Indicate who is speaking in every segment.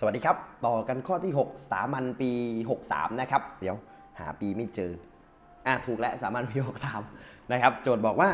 Speaker 1: สวัสดีครับ ต่อกันข้อที่ 6 สามัญปี 63 นะครับ เดี๋ยวหาปีไม่เจอ อะถูกแล้วสามัญปี 63 นะครับ โจทย์บอกว่า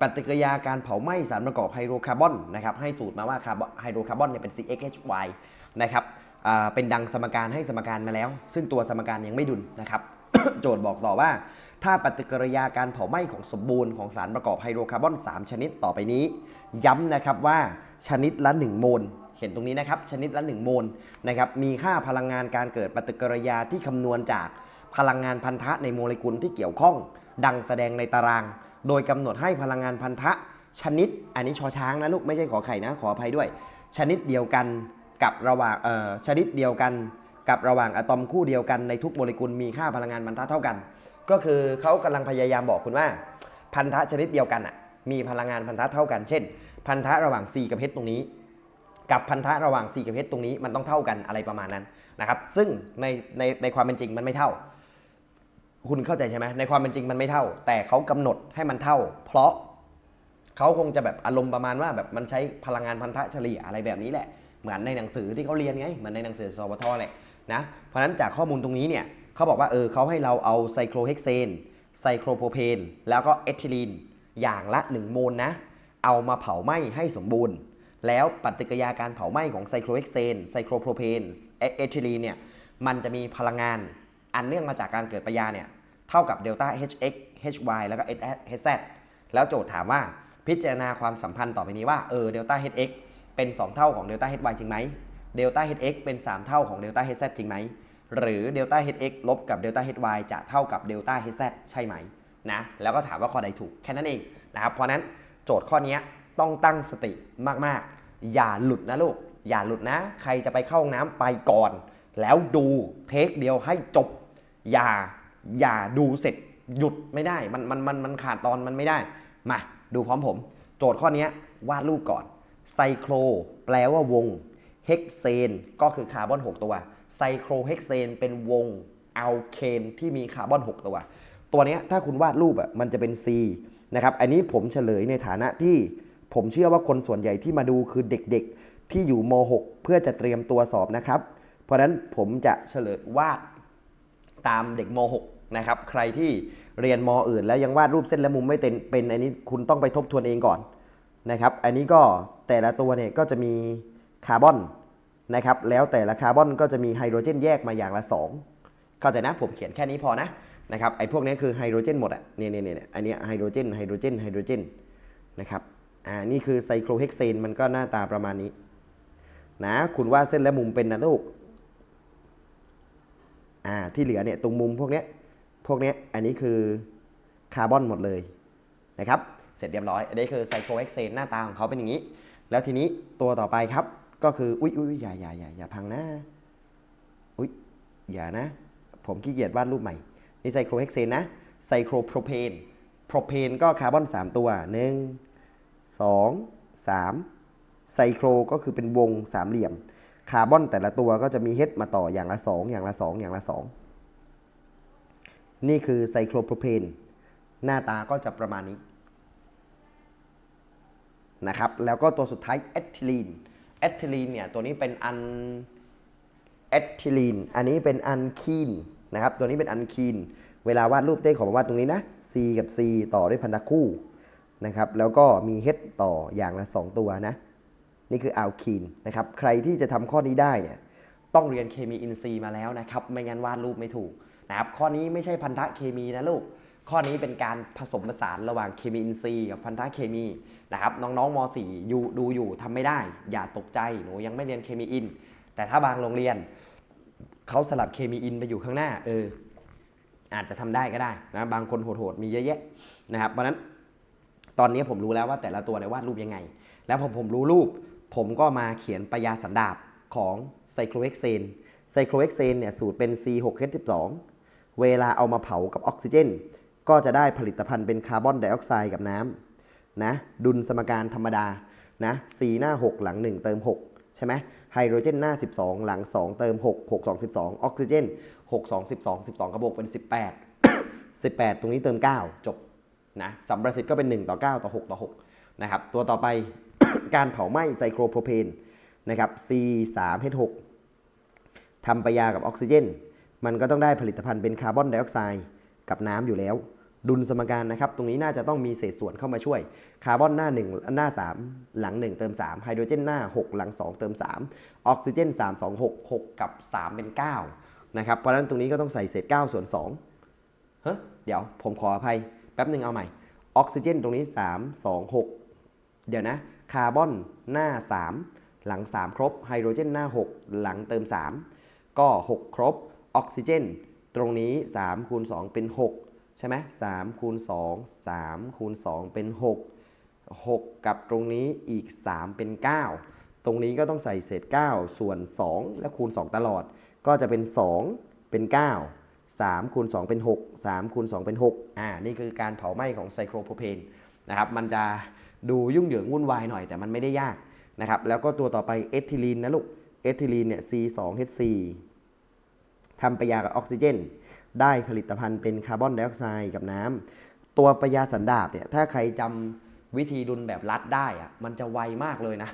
Speaker 1: ปฏิกิริยาการเผาไหม้สารประกอบไฮโดรคาร์บอนนะครับให้สูตรมาว่าคาร์บอนไฮโดรคาร์บอนเนี่ยเป็น CXHY นะครับอ่าเป็นดังสมการให้สมการมาแล้ว ซึ่งตัวสมการยังไม่ดุลนะครับ โจทย์บอกต่อว่า ถ้าปฏิกิริยาการเผาไหม้ของสมบูรณ์ของสารประกอบไฮโดรคาร์บอน 3 ชนิดต่อไปนี้ ย้ำนะครับว่าชนิดละ 1 โมล เห็นตรงนี้นะครับ ชนิดละ 1 โมลนะครับ มีค่าพลังงานการเกิดปฏิกิริยาที่คำนวณจากพลังงานพันธะในโมเลกุลที่เกี่ยวข้อง ดังแสดงในตาราง โดยกำหนดให้พลังงานพันธะ ชนิด อันนี้ชอช้างนะลูก ไม่ใช่ขอไข่นะ ขออภัยด้วย ชนิดเดียวกันกับระหว่างเอ่อชนิดเดียวกันกับระหว่างอะตอมคู่เดียวกันในทุกโมเลกุลมีค่าพลังงานพันธะเท่ากัน ก็คือเขากำลังพยายามบอกคุณว่า พันธะชนิดเดียวกันอะมีพลังงานพันธะเท่ากัน เช่น พันธะระหว่าง C กับ H ตรงนี้ กับพันธะระหว่าง C กับ H ตรงนี้มันต้องเท่ากันอะไรประมาณนั้นนะครับ ซึ่งในในในความเป็นจริงมันไม่เท่า คุณเข้าใจใช่ไหมในความเป็นจริงมันไม่เท่า แต่เขากำหนดให้มันเท่า เพราะเขาคงจะแบบอารมณ์ประมาณว่าแบบมันใช้พลังงานพันธะเฉลี่ยอะไรแบบนี้แหละ เหมือนในหนังสือที่เขาเรียนไง เหมือนในหนังสือสวทแหละนะ เพราะฉะนั้นจากข้อมูลตรงนี้เนี่ยเขาบอกว่าเออเขาให้เราเอาไซโครเฮกเซนไซโครโพเพนแล้วก็เอทิลีนอย่างละ 1 โมลนะ เอามาเผาไหม้ให้สมบูรณ์ แล้วปฏิกิริยาการเผาไหม้ของไซโครเฮกเซนไซโครโพรเพนเอทิลีนเนี่ยมันจะมีพลังงานอันเนื่องมาจากการเกิดปฏิกิริยาเนี่ยเท่ากับเดลต้า HX HY แล้วก็ HZ แล้วโจทย์ถามว่าพิจารณาความสัมพันธ์ต่อไปนี้ว่าเออเดลต้า HX เป็น 2 เท่าของเดลต้า HY จริงไหมเดลต้า HX เป็น 3 เท่าของเดลต้า HZ จริงไหมหรือเดลต้า HX ลบกับเดลต้า HY จะเท่ากับเดลต้า HZ ใช่ไหมนะแล้วก็ถามว่าข้อใดถูกแค่นั้นเองนะครับเพราะนั้นโจทย์ข้อนี้ ต้องตั้งสติมากๆ อย่าหลุดนะลูก อย่าหลุดนะ ใครจะไปเข้าห้องน้ำไปก่อน แล้วดูเทคเดียวให้จบ อย่าอย่าดูเสร็จหยุดไม่ได้ มันมันมันมันขาดตอนมันไม่ได้ มาดูพร้อมผม โจทย์ข้อนี้วาดรูปก่อน ไซโครแปลว่าวง เฮกเซนก็คือคาร์บอน 6 ตัว ไซโครเฮกเซนเป็นวงอัลเคนที่มีคาร์บอน 6 ตัว ตัวนี้ถ้าคุณวาดรูปอะมันจะเป็น C นะครับ อันนี้ผมเฉลยในฐานะที่ ผมเชื่อว่าคนส่วนใหญ่ที่มาดูคือเด็กๆ ที่อยู่ม .6 เพื่อจะเตรียมตัวสอบนะครับ เพราะฉะนั้นผมจะเฉลยวาดตามเด็กม .6 นะครับ ใครที่เรียนมอื่น แล้วยังวาดรูปเส้นและมุมไม่เป็นเป็นอันนี้คุณต้องไปทบทวนเองก่อนนะครับ อันนี้ก็แต่ละตัวเนี่ยก็จะมีคาร์บอนนะครับ แล้วแต่ละคาร์บอนก็จะมีไฮโดรเจนแยกมาอย่างละ 2 เข้าใจนะผมเขียนแค่นี้พอนะนะครับไอ้พวกนี้คือไฮโดรเจนหมดอะเนี่ยเนี่ยเนี่ยอันนี้ไฮโดรเจนไฮโดรเจนไฮโดรเจนนะครับ อ่านี่คือไซโครเฮกเซนมันก็หน้าตาประมาณนี้ นะ คุณวาดเส้นและมุมเป็นนะลูกอ่าที่เหลือเนี่ยตรงมุมพวกเนี้ยพวกเนี้ยอันนี้คือคาร์บอนหมดเลยนะครับเสร็จเรียบร้อยอันนี้คือไซโครเฮกเซนหน้าตาของเขาเป็นอย่างนี้ แล้วทีนี้ตัวต่อไปครับก็คืออุ้ยอุ้ยอย่าอย่าอย่าอย่าพังนะอุ้ยอย่านะ ผมขี้เกียจวาดรูปใหม่นี่ไซโครเฮกเซนนะไซโครโพรเพนโพรเพนก็คาร์บอน 3 ตัว 1 2 3 ไซโครก็คือเป็นวงสามเหลี่ยม คาร์บอนแต่ละตัวก็จะมีเฮดมาต่ออย่างละ 2 อย่างละ 2 อย่างละ 2 นี่คือไซโครโพรเพน หน้าตาก็จะประมาณนี้นะครับ แล้วก็ตัวสุดท้ายเอทิลีนเอทิลีนเนี่ยตัวนี้เป็นอันเอทิลีน อันนี้เป็นอันคีนนะครับ ตัวนี้เป็นอันคีน เวลาวาดรูปเต้ขอมาวาดตรงนี้นะ C กับ C ต่อด้วยพันธะคู่ นะครับแล้วก็มีเฮดต่ออย่างละ 2 ตัวนะ นี่คืออัลคีนนะครับใครที่จะทำข้อนี้ได้เนี่ยต้องเรียนเคมีอินทรีย์มาแล้วนะครับไม่งั้นวาดรูปไม่ถูกนะครับข้อนี้ไม่ใช่พันธะเคมีนะลูกข้อนี้เป็นการผสมผสานระหว่างเคมีอินทรีย์กับพันธะเคมีนะครับน้องๆม .4 อยู่ดูอยู่ทำไม่ได้ อย่าตกใจหนูยังไม่เรียนเคมีอิน แต่ถ้าบางโรงเรียนเขาสลับเคมีอินไปอยู่ข้างหน้าเอออาจจะทำได้ก็ได้นะบางคนโหดๆมีเยอะแยะนะครับเพราะนั้น ตอนนี้ผมรู้แล้วว่าแต่ละตัวเนี่ยวาดรูปยังไง แล้วพอผมรู้รูป ผมก็มาเขียนปยาสันดาบของไซโครเฮกเซนไซโครเฮกเซนเนี่ยสูตรเป็น C6H12 เวลาเอามาเผากับออกซิเจน ก็จะได้ผลิตภัณฑ์เป็นคาร์บอนไดออกไซด์กับน้ำนะดุลสมการธรรมดานะ C หน้า 6 หลัง 1 เติม 6 ใช่ไหมไฮโดรเจนหน้า 12 หลัง 2 เติม 6 6 2 12 ออกซิเจน 6 2 12 12 กระบอกเป็น 18 18 ตรงนี้เติม 9 จบ นะสัมประสิทธิ์ก็เป็น 1 ต่อ 9 ต่อ 6 ต่อ6นะครับตัวต่อไปการเผาไหม้ไซโครโพรเพนนะครับ C 3 H 6 ทำปยากับออกซิเจน มันก็ต้องได้ผลิตภัณฑ์เป็นคาร์บอนไดออกไซด์กับน้ำอยู่แล้ว ดุลสมการนะครับ ตรงนี้น่าจะต้องมีเศษส่วนเข้ามาช่วย คาร์บอนหน้า 1 หน้า 3 หลัง 1 เติม 3 ไฮโดรเจนหน้า 6 หลัง 2 เติม 3 ออกซิเจน 3 2 6 6 กับ 3 เป็น 9 นะครับ เพราะฉะนั้นตรงนี้ก็ต้องใส่เศษ 9 ส่วน2เฮ้ยเดี๋ยวผมขออภัย แป๊บหนึ่งเอาใหม่ ออกซิเจนตรงนี้ 3 2 6 เดี๋ยวนะ คาร์บอนหน้า 3 หลัง 3 ครบ ไฮโดรเจนหน้า 6 หลังเติม 3 ก็ 6 ครบ ออกซิเจน ตรงนี้3คูณ2เป็น 6 ใช่ไหม3คูณ2 3คูณ2เป็น 6 6 กับตรงนี้อีก 3 เป็น 9 ตรงนี้ก็ต้องใส่เศษ 9 ส่วน 2 และคูณ 2 ตลอด ก็จะเป็น 2 เป็น 9 3คูณ2เป็น 6 3คูณ2เป็น6อ่านี่คือการเผาไหม้ของไซโครโพรเพนนะครับมันจะดูยุ่งเหยิงวุ่นวายหน่อยแต่มันไม่ได้ยากนะครับแล้วก็ตัวต่อไปเอทิลีนนะลูกเอทิลีนเนี่ย C2H4 ทำปยากับออกซิเจน ได้ผลิตภัณฑ์เป็นคาร์บอนไดออกไซด์กับน้ำตัวปยาสันดาปเนี่ยถ้าใครจำวิธีดุลแบบรัดได้อะมันจะไวมากเลยนะ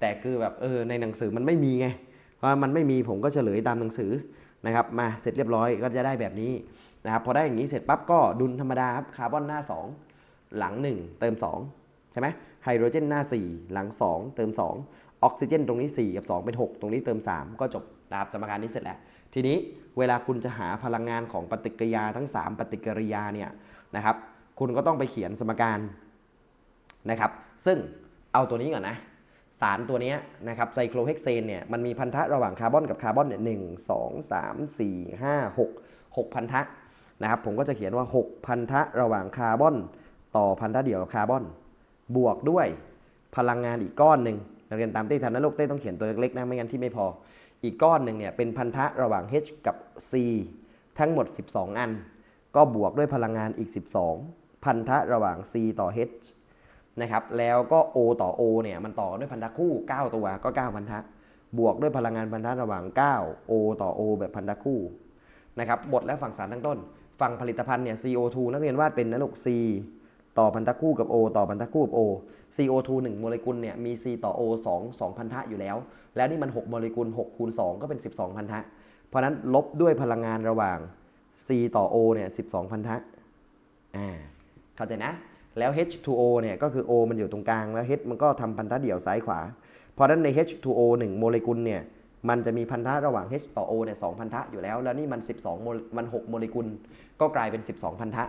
Speaker 1: แต่คือแบบเออในหนังสือมันไม่มีไงเพราะมันไม่มีผมก็เฉลยตามหนังสือ นะครับมาเสร็จเรียบร้อยก็จะได้แบบนี้นะครับพอได้อย่างนี้เสร็จปั๊บก็ดุลธรรมดาครับคาร์บอนหน้า 2 หลัง 1 เติม 2 ใช่ไหมไฮโดรเจนหน้า 4 หลัง 2 เติม 2 ออกซิเจนตรงนี้ 4 กับ 2 เป็น 6 ตรงนี้เติม 3 ก็จบนะครับสมการนี้เสร็จแล้ว ทีนี้เวลาคุณจะหาพลังงานของปฏิกิริยาทั้ง 3 ปฏิกิริยาเนี่ยนะครับคุณก็ต้องไปเขียนสมการนะครับซึ่งเอาตัวนี้ก่อนนะ สารตัวนี้นะครับไซโคลเฮกเซนเนี่ยมันมีพันธะระหว่างคาร์บอนกับคาร์บอนเนี่ยหนึ่งสองสามสี่ห้าหกหกพันธะนะครับผมก็จะเขียนว่า 6 พันธะระหว่างคาร์บอน ต่อพันธะเดี่ยวกับคาร์บอน บวกด้วยพลังงานอีกก้อนหนึ่งนักเรียนตามเต้ทันนะลูกเต้ต้องเขียนตัวเล็กๆนะไม่งั้นที่ไม่พอ อีกก้อนหนึ่งเนี่ยเป็นพันธะระหว่าง H กับ C ทั้งหมด 12 อัน ก็บวกด้วยพลังงานอีก 12 พันธะระหว่าง C ต่อ H นะครับแล้วก็ O ต่อ O เนี่ยมันต่อด้วยพันธะคู่ 9 ตัวก็ 9 พันธะ บวกด้วยพลังงานพันธะระหว่าง 9 O ต่อ O แบบพันธะคู่นะครับบทและฝั่งสารตั้งต้น ฝั่งผลิตภัณฑ์เนี่ย CO2 นักเรียนวาดเป็นนะลูก C ต่อพันธะคู่กับ O ต่อพันธะคู่กับ O CO2 1โมเลกุลเนี่ยมี C ต่อ O 2 2พันธะอยู่แล้ว แล้วนี่มัน 6 โมเลกุล6คูณ2ก็เป็น 12 พันธะ เพราะฉะนั้นลบด้วยพลังงานระหว่าง C ต่อ O เนี่ย12 พันธะอ่าเข้าใจนะ แล้ว H2O เนี่ยก็คือ O มันอยู่ตรงกลาง แล้ว H มันก็ทำพันธะเดี่ยวซ้ายขวา เพราะฉะนั้นใน H2O 1โมเลกุลเนี่ยมันจะมีพันธะระหว่าง H ต่อ O เนี่ย2พันธะอยู่แล้ว แล้วนี่มัน 12โมลมัน 6 โมเลกุล ก็กลายเป็น 12 พันธะ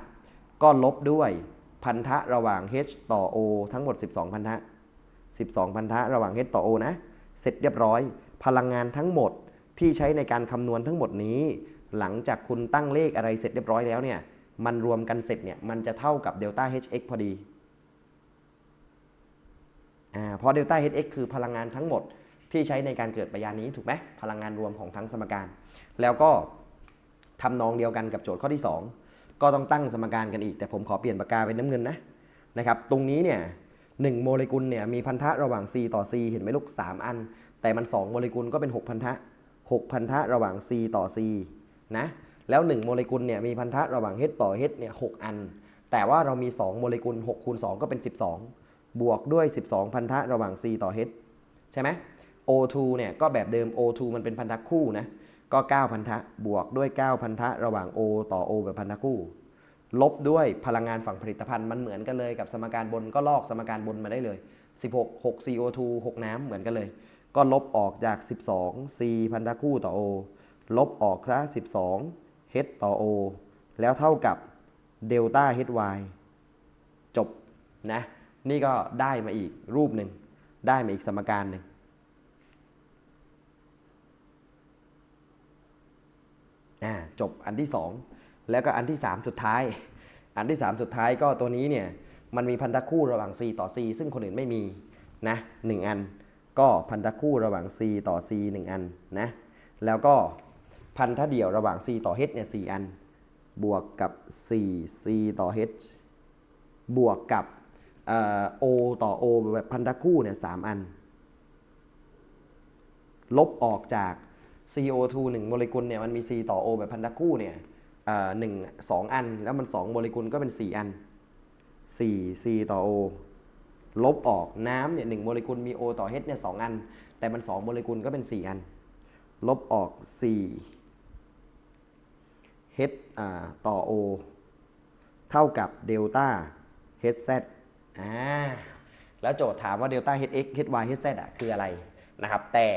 Speaker 1: ก็ลบด้วยพันธะระหว่าง H ต่อ O ทั้งหมด 12 พันธะ 12 พันธะระหว่าง H ต่อ O นะ เสร็จเรียบร้อย พลังงานทั้งหมดที่ใช้ในการคำนวณทั้งหมดนี้ หลังจากคุณตั้งเลขอะไรเสร็จเรียบร้อยแล้วเนี่ย มันรวมกันเสร็จเนี่ยมันจะเท่ากับเดลต้า HX พอดีอ่าเพราะเดลต้า HX คือพลังงานทั้งหมดที่ใช้ในการเกิดปฏิกิริยานี้ถูกไหมพลังงานรวมของทั้งสมการ แล้วก็ทำนองเดียวกันกับโจทย์ข้อที่ 2 ก็ต้องตั้งสมการกันอีก แต่ผมขอเปลี่ยนปากกาเป็นน้ำเงินนะนะครับ ตรงนี้เนี่ยหนึ่งโมเลกุลเนี่ยมีพันธะระหว่าง C ต่อ C เห็นไหมลูก 3 อัน แต่มัน 2 โมเลกุลก็เป็น 6 พันธะ 6 พันธะระหว่าง C ต่อ C นะ แล้ว1โมเลกุลเนี่ยมีพันธะระหว่าง H ต่อ H เนี่ย6อัน แต่ว่าเรามี 2 โมเลกุล6คูณ2ก็เป็น 12 บวกด้วย 12 พันธะระหว่าง C ต่อ H ใช่ไหม O2 เนี่ยก็แบบเดิม O2 มันเป็นพันธะคู่นะก็ 9 พันธะบวกด้วย 9 พันธะระหว่าง O ต่อ O แบบพันธะคู่ ลบด้วยพลังงานฝั่งผลิตภัณฑ์มันเหมือนกันเลยกับสมการบนก็ลอกสมการบนมาได้เลย 16 6 CO2 6 น้ำเหมือนกันเลย ก็ลบออกจาก 12 C พันธะคู่ต่อ O ลบออกซะ12 H ต่อ O แล้วเท่ากับเดลต้า HY จบนะ นี่ก็ได้มาอีกรูปหนึ่ง ได้มาอีกสมการหนึ่งอ่าจบอันที่ 2 แล้วก็อันที่ 3 สุดท้าย อันที่ 3 สุดท้ายก็ตัวนี้เนี่ย มันมีพันธะคู่ระหว่าง C ต่อ C ซึ่งคนอื่นไม่มีนะหนึ่งอัน ก็พันธะคู่ระหว่าง C ต่อ C 1 อันนะ แล้วก็ พันธะเดี่ยวระหว่าง C ต่อ H เนี่ยสอัน บวกกับ 4 C ต่อ H บวกกับออ O ต่อ O แบบพันธะคู่เนี่ยสอัน ลบออกจาก CO2 1โมเลกุลเนี่ยมันมี C ต่อ O แบบพันธะคู่เนี่ยเอ่อหนึ่งสองอัน แล้วมัน 2 โมเลกุลก็เป็น 4 อัน 4 C ต่อ O ลบออกน้ำเนี่ยหโมเลกุลมี O ต่อ H เนี่ยสอัน แต่มัน 2 โมเลกุลก็เป็น 4 อัน ลบออก 4 h ต่อ o เท่ากับเดลต้า hz อ่าแล้วโจทย์ถามว่าเดลต้า hx hy hz อะคืออะไรนะครับ แต่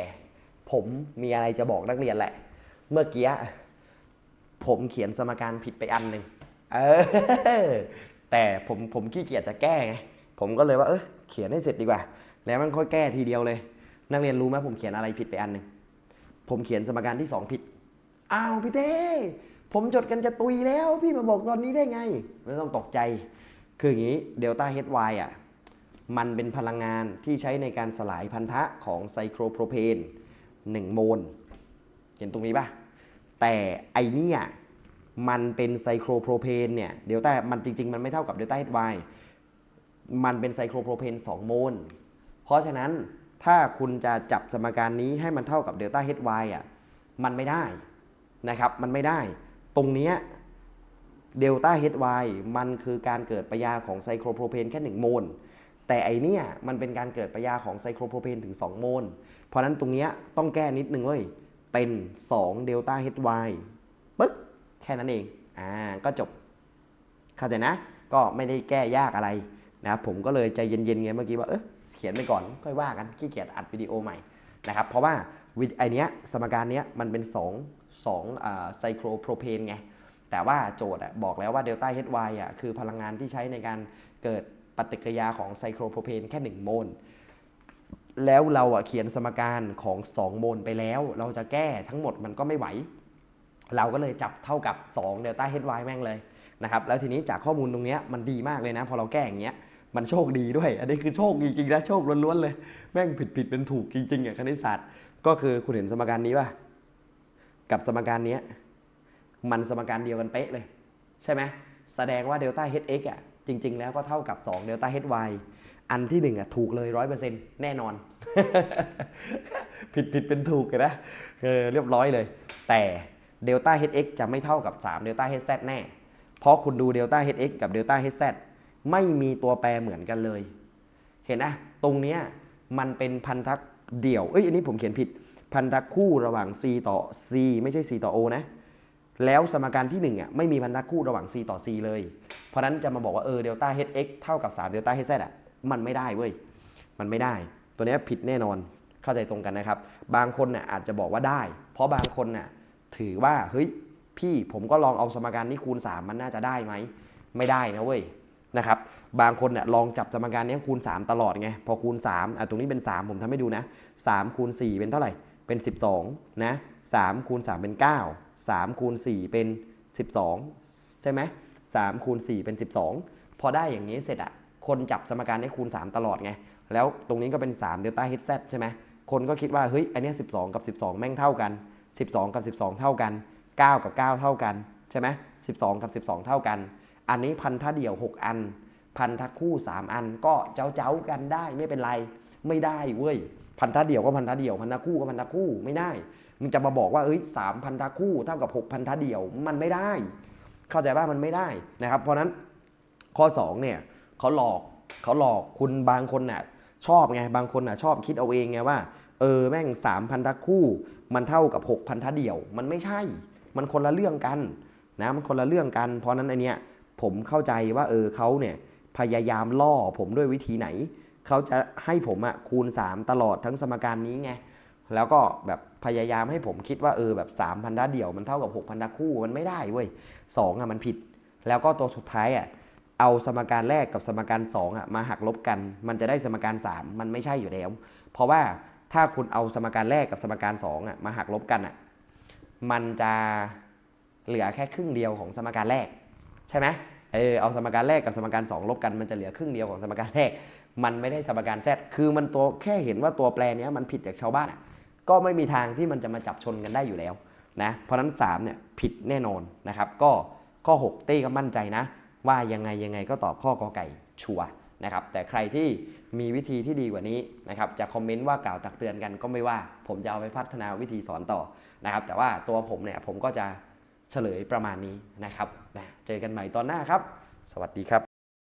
Speaker 1: ผมมีอะไรจะบอกนักเรียนแหละ เมื่อกี้ผมเขียนสมการผิดไปอันหนึ่งเออแต่ผมผมขี้เกียจจะแก้ไงผมก็เลยว่าเออเขียนให้เสร็จดีกว่า แล้วมันค่อยแก้ทีเดียวเลย นักเรียนรู้ไหมผมเขียนอะไรผิดไปอันหนึ่งผมเขียนสมการที่สองผิดอ้าวพี่เต้ ผมจดกันจะตุยแล้ว พี่มาบอกตอนนี้ได้ไง ไม่ต้องตกใจ คืออย่างนี้เดลต้าเฮดวอะมันเป็นพลังงานที่ใช้ในการสลายพันธะของไซโครโพรเพน1โมล เห็นตรงนี้ปะแต่ไอเนี่ยมันเป็นไซโครโพรเพนเนี่ยเดลต้ามันจริง ๆ มันไม่เท่ากับเดลต้าเฮดวมันเป็นไซโครโพรเพน2โมล เพราะฉะนั้นถ้าคุณจะจับสมการนี้ให้มันเท่ากับเดลต้าเฮดวอะมันไม่ได้นะครับ มันไม่ได้ ตรงเนี้ยเดลต้าเฮดวมันคือการเกิดปฏิกิริยาของไซโครโพรเพนแค่ 1 โมล แต่ไอเนี่ยมันเป็นการเกิดปฏิกิริยาของไซโครโพรเพนถึง 2 โมล เพราะนั้นตรงเนี้ยต้องแก้นิดนึงเว้ย เป็น2เดลต้าเฮดวปึ๊กแค่นั้นเอง อ่า ก็จบ เข้าใจนะ ก็ไม่ได้แก้ยากอะไรนะครับผมก็เลยใจเย็นๆไงเมื่อกี้ว่า เออเขียนไปก่อน ค่อยว่ากัน ขี้เกียจอัดวิดีโอใหม่นะครับ เพราะว่าวิไอเนี้ยสมการเนี้ยมันเป็น 2 2อ่าไซโครโพรเพนไง แต่ว่าโจทย์อะบอกแล้วว่าเดลต้าเฮดวอะคือพลังงานที่ใช้ในการเกิดปฏิกิริยาของไซโครโพรเพนแค่ 1 โมล แล้วเราอะเขียนสมการของ 2 โมลไปแล้ว เราจะแก้ทั้งหมดมันก็ไม่ไหว เราก็เลยจับเท่ากับ2เดลต้าเฮดวแม่งเลยนะครับ แล้วทีนี้จากข้อมูลตรงเนี้ยมันดีมากเลยนะ พอเราแก้อย่างเงี้ยมันโชคดีด้วย อันนี้คือโชคจริงๆนะ โชคล้วนๆเลย แม่งผิดผิดเป็นถูกจริงๆอะคณิตศาสตร์ ก็คือคุณเห็นสมการนี้ป่ะ กับสมการนี้มันสมการเดียวกันเป๊ะเลย ใช่ไหมแสดงว่าเดลต้า hx อะจริง ๆ แล้วก็เท่ากับ2เดลต้า hy อันที่หนึ่งอะถูกเลยร้อยเปอร์เซ็นต์แน่นอน ผิดผิดเป็นถูกเลยนะเออเรียบร้อยเลย แต่เดลต้า hx จะไม่เท่ากับ3เดลต้า hz แน่ เพราะคุณดูเดลต้า hx กับเดลต้า hz ไม่มีตัวแปรเหมือนกันเลย เห็นนะ ตรงเนี้ยมันเป็นพันธะเดี่ยว เอ้ย อันนี้ผมเขียนผิด พันธะคู่ระหว่าง c ต่อ c ไม่ใช่ c ต่อ o นะ แล้วสมการที่1อะไม่มีพันธะคู่ระหว่าง c ต่อ c เลย เพราะนั้นจะมาบอกว่าเออเดลต้า hx เท่ากับ3เดลต้า hz อะมันไม่ได้เว้ย มันไม่ได้ ตัวนี้ผิดแน่นอน เข้าใจตรงกันนะครับ บางคนน่ะอาจจะบอกว่าได้ เพราะบางคนน่ะถือว่าเฮ้ยพี่ผมก็ลองเอาสมการนี้คูณ 3 มันน่าจะได้ไหม ไม่ได้นะเว้ยนะครับ บางคนเนี่ยลองจับสมการนี้คูณ 3 ตลอดไง พอคูณ3อะตรงนี้เป็น 3 ผมทำให้ดูนะ 3 คูณ 4 เป็นเท่าไหร่ เป็น 12นะ3คูณ3เป็น 9 3คูณ4เป็น 12 ใช่ไหม3คูณ4เป็น 12 พอได้อย่างนี้เสร็จอะคนจับสมการนี้คูณ 3 ตลอดไง แล้วตรงนี้ก็เป็น3เดลต้า hz ใช่ไหมคนก็คิดว่าเฮ้ยอันนี้12 กับ 12 แม่งเท่ากัน 12 กับ 12 เท่ากัน 9 กับ 9 เท่ากันใช่ไหม12 กับ 12 เท่ากัน อันนี้พันธะเดี่ยว 6 อัน พันธะคู่ 3 อันก็เจ้าเจ้ากันได้ไม่เป็นไรไม่ได้เว้ย พันธะเดี่ยวก็พันธะเดี่ยวพันธะคู่ก็พันธะคู่ไม่ได้มึงจะมาบอกว่าเอ้ยสามพันธะคู่เท่ากับ6พันธะเดี่ยวมันไม่ได้ เข้าใจว่ามันไม่ได้นะครับ เพราะนั้นข้อ2เนี่ยเขาหลอกเขาหลอกคุณบางคนน่ะชอบไงบางคนน่ะชอบคิดเอาเองไงว่าเออแม่งสามพันธะคู่ มันเท่ากับ6พันธะเดี่ยว มันไม่ใช่ มันคนละเรื่องกันนะมันคนละเรื่องกัน เพราะฉะนั้นไอเนี้ยผมเข้าใจว่าเออเขาเนี่ยพยายามล่อผมด้วยวิธีไหน เขาจะให้ผมอะคูณ 3 ตลอดทั้งสมการนี้ไง แล้วก็แบบพยายามให้ผมคิดว่าเออแบบ3พันธะเดี่ยวมันเท่ากับ6พันธะคู่มันไม่ได้เว้ยสองอะมันผิด แล้วก็ตัวสุดท้ายอะเอาสมการแรกกับสมการ2อะมาหักลบกัน มันจะได้สมการ 3 มันไม่ใช่อยู่แล้ว เพราะว่าถ้าคุณเอาสมการแรกกับสมการ2อะมาหักลบกันอะมันจะเหลือแค่ครึ่งเดียวของสมการแรก ใช่ไหมเออเอาสมการแรกกับสมการ 2 ลบกันมันจะเหลือครึ่งเดียวของสมการแรก มันไม่ได้สมการแซดคือมันตัวแค่เห็นว่าตัวแปรเนี้ยมันผิดจากชาวบ้านก็ไม่มีทางที่มันจะมาจับชนกันได้อยู่แล้วนะ เพราะฉะนั้น3เนี่ยผิดแน่นอนนะครับ ก็ข้อ 6 เต้ก็มั่นใจนะ ว่ายังไงยังไงก็ตอบข้อกอไก่ชัวนะครับ แต่ใครที่มีวิธีที่ดีกว่านี้นะครับ จะคอมเมนต์ว่ากล่าวตักเตือนกันก็ไม่ว่า ผมจะเอาไปพัฒนาวิธีสอนต่อนะครับ แต่ว่าตัวผมเนี่ยผมก็จะเฉลยประมาณนี้นะครับนะเจอกันใหม่ตอนหน้าครับ สวัสดีครับ